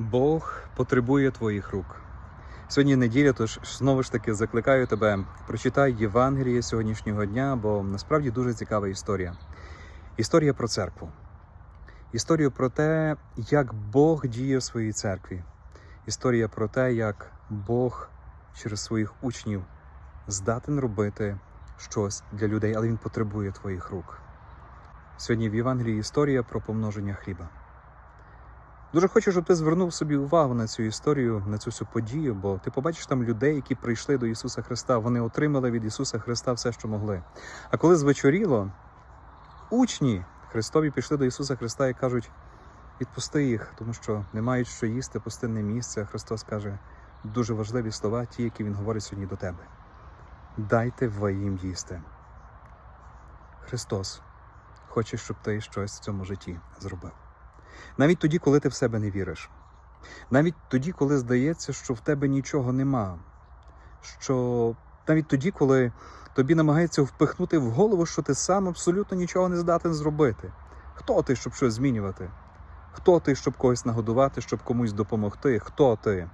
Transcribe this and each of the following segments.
Бог потребує твоїх рук. Сьогодні неділя, тож знову ж таки закликаю тебе, прочитай Євангеліє сьогоднішнього дня, бо насправді дуже цікава історія. Історія про церкву. Історія про те, як Бог діє в своїй церкві. Історія про те, як Бог через своїх учнів здатен робити щось для людей, але Він потребує твоїх рук. Сьогодні в Євангелії історія про помноження хліба. Дуже хочу, щоб ти звернув собі увагу на цю історію, на цю всю подію, бо ти побачиш там людей, які прийшли до Ісуса Христа. Вони отримали від Ісуса Христа все, що могли. А коли звечоріло, учні Христові пішли до Ісуса Христа і кажуть: відпусти їх, тому що не мають що їсти, пустинне місце. Христос каже дуже важливі слова, ті, які Він говорить сьогодні до тебе. Дайте ви їм їсти. Христос хоче, щоб ти щось в цьому житті зробив. Навіть тоді, коли ти в себе не віриш. Навіть тоді, коли здається, що в тебе нічого нема. Що навіть тоді, коли тобі намагається впихнути в голову, що ти сам абсолютно нічого не здатен зробити. Хто ти, щоб щось змінювати? Хто ти, щоб когось нагодувати, щоб комусь допомогти? Хто ти?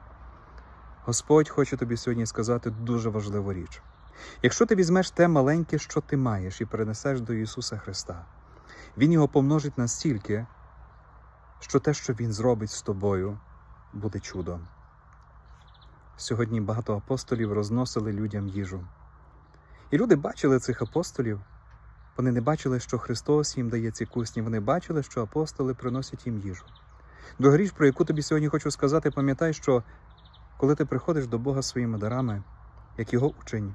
Господь хоче тобі сьогодні сказати дуже важливу річ. Якщо ти візьмеш те маленьке, що ти маєш, і перенесеш до Ісуса Христа, Він його помножить настільки, що те, що Він зробить з тобою, буде чудом. Сьогодні багато апостолів розносили людям їжу. І люди бачили цих апостолів. Вони не бачили, що Христос їм дає ці кусні, вони бачили, що апостоли приносять їм їжу. Друга річ, про яку тобі сьогодні хочу сказати, пам'ятай, що коли ти приходиш до Бога своїми дарами, як його учень,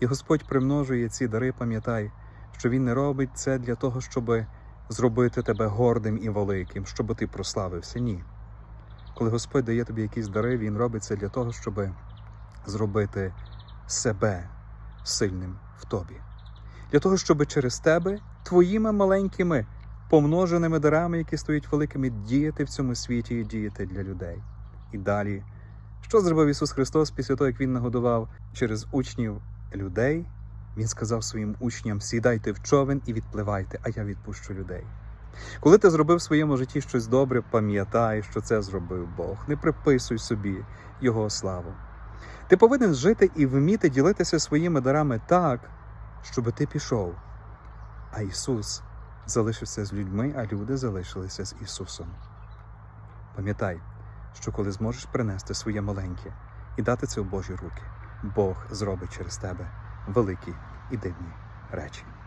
і Господь примножує ці дари, пам'ятай, що Він не робить це для того, щоб зробити тебе гордим і великим, щоб ти прославився. Ні. Коли Господь дає тобі якісь дари, Він робить це для того, щоб зробити себе сильним в тобі. Для того, щоб через тебе, твоїми маленькими помноженими дарами, які стають великими, діяти в цьому світі і діяти для людей. І далі, що зробив Ісус Христос після того, як Він нагодував через учнів людей? Він сказав своїм учням: сідайте в човен і відпливайте, а я відпущу людей. Коли ти зробив в своєму житті щось добре, пам'ятай, що це зробив Бог. Не приписуй собі Його славу. Ти повинен жити і вміти ділитися своїми дарами так, щоб ти пішов. А Ісус залишився з людьми, а люди залишилися з Ісусом. Пам'ятай, що коли зможеш принести своє маленьке і дати це в Божі руки, Бог зробить через тебе великі і дивні речі.